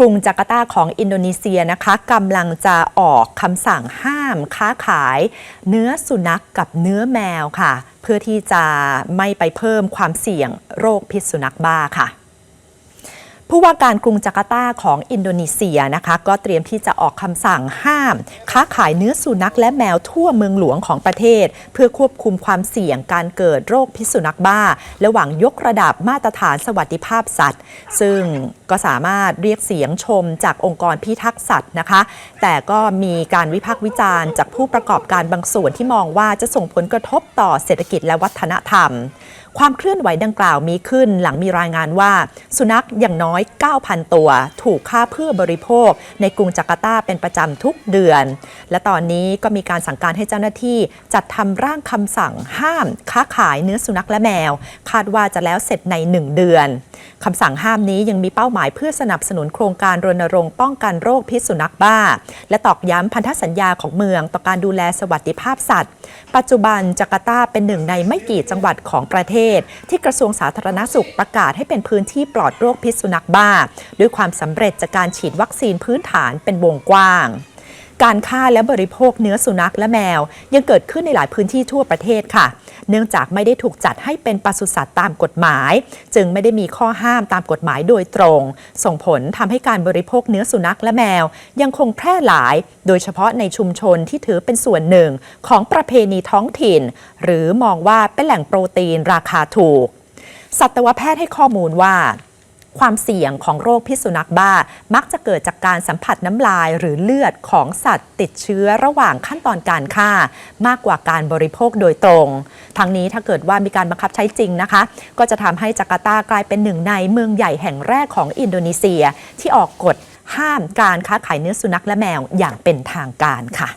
กรุงจาการ์ตาของอินโดนีเซียนะคะกำลังจะออกคำสั่งห้ามค้าขาย เนื้อสุนัขกกับเนื้อแมวค่ะ เพื่อที่จะไม่ไปเพิ่มความเสี่ยงโรคพิษสุนัขบ้าค่ะ ผู้ว่าการกรุงจาการ์ตาของอินโดนีเซียนะคะ ก็เตรียมที่จะออกคำสั่งห้าม ค้าขายเนื้อสุนัขและแมวทั่วเมืองหลวงของประเทศ เพื่อควบคุมความเสี่ยงการเกิดโรคพิษสุนัขบ้า และหวังยกระดับมาตรฐานสวัสดิภาพสัตว์ ซึ่งก็สามารถเรียกเสียงชมจากองค์กรพิทักษ์สัตว์นะคะ แต่ก็มีการวิพากษ์วิจารณ์จากผู้ประกอบการบางส่วนที่มองว่าจะส่งผลกระทบต่อเศรษฐกิจและวัฒนธรรม ความเคลื่อนไหวดังกล่าวมีขึ้นหลังมีรายงานว่า สุนัขอย่างน้อย 9,000 ตัว ถูกฆ่าเพื่อบริโภค ในกรุงจาการ์ตาเป็นประจำทุกเดือน และตอนนี้ก็มีการสั่งการให้เจ้าหน้าที่จัดทำร่างคำสั่งห้าม ค้าขายเนื้อสุนัขและแมว คาดว่าจะแล้วเสร็จใน 1 เดือนคำสั่งห้ามนี้ยังมีเป้าหมายเพื่อสนับสนุนโครงการรณรงค์ป้องกันโรคพิษสุนัขบ้า และตอกย้ำพันธสัญญาของเมือง ต่อการดูแลสวัสดิภาพสัตว์ ปัจจุบันจาการ์ตาเป็นหนึ่งในไม่กี่จังหวัดของประเทศ ที่กระทรวงสาธารณสุขประกาศให้เป็นพื้นที่ปลอดโรคพิษสุนัขบ้า ด้วยความสำเร็จจากการฉีดวัคซีนพื้นฐานเป็นวงกว้าง การฆ่าและบริโภคเนื้อสุนัขและแมว ยังเกิดขึ้นในหลายพื้นที่ทั่วประเทศค่ะ เนื่องจากไม่ได้ถูกจัดให้เป็นปศุสัตว์ตามกฎหมาย จึงไม่ได้มีข้อห้ามตามกฎหมายโดยตรง ส่งผลทำให้การบริโภคเนื้อสุนัขและแมว ยังคงแพร่หลาย โดยเฉพาะในชุมชนที่ถือเป็นส่วนหนึ่งของประเพณีท้องถิ่น หรือมองว่าเป็นแหล่งโปรตีนราคาถูก สัตวแพทย์ให้ข้อมูลว่า ความเสี่ยงของโรคพิษสุนัขบ้า มักจะเกิดจากการสัมผัสน้ำลายหรือเลือดของสัตว์ติดเชื้อระหว่างขั้นตอนการฆ่า มากกว่าการบริโภคโดยตรง ทั้งนี้ถ้าเกิดว่ามีการบังคับใช้จริงนะคะ ก็จะทำให้จาการ์ตากลายเป็นหนึ่งในเมืองใหญ่แห่งแรกของอินโดนีเซีย ที่ออกกฎห้ามการค้าขายเนื้อสุนัขและแมวอย่างเป็นทางการค่ะ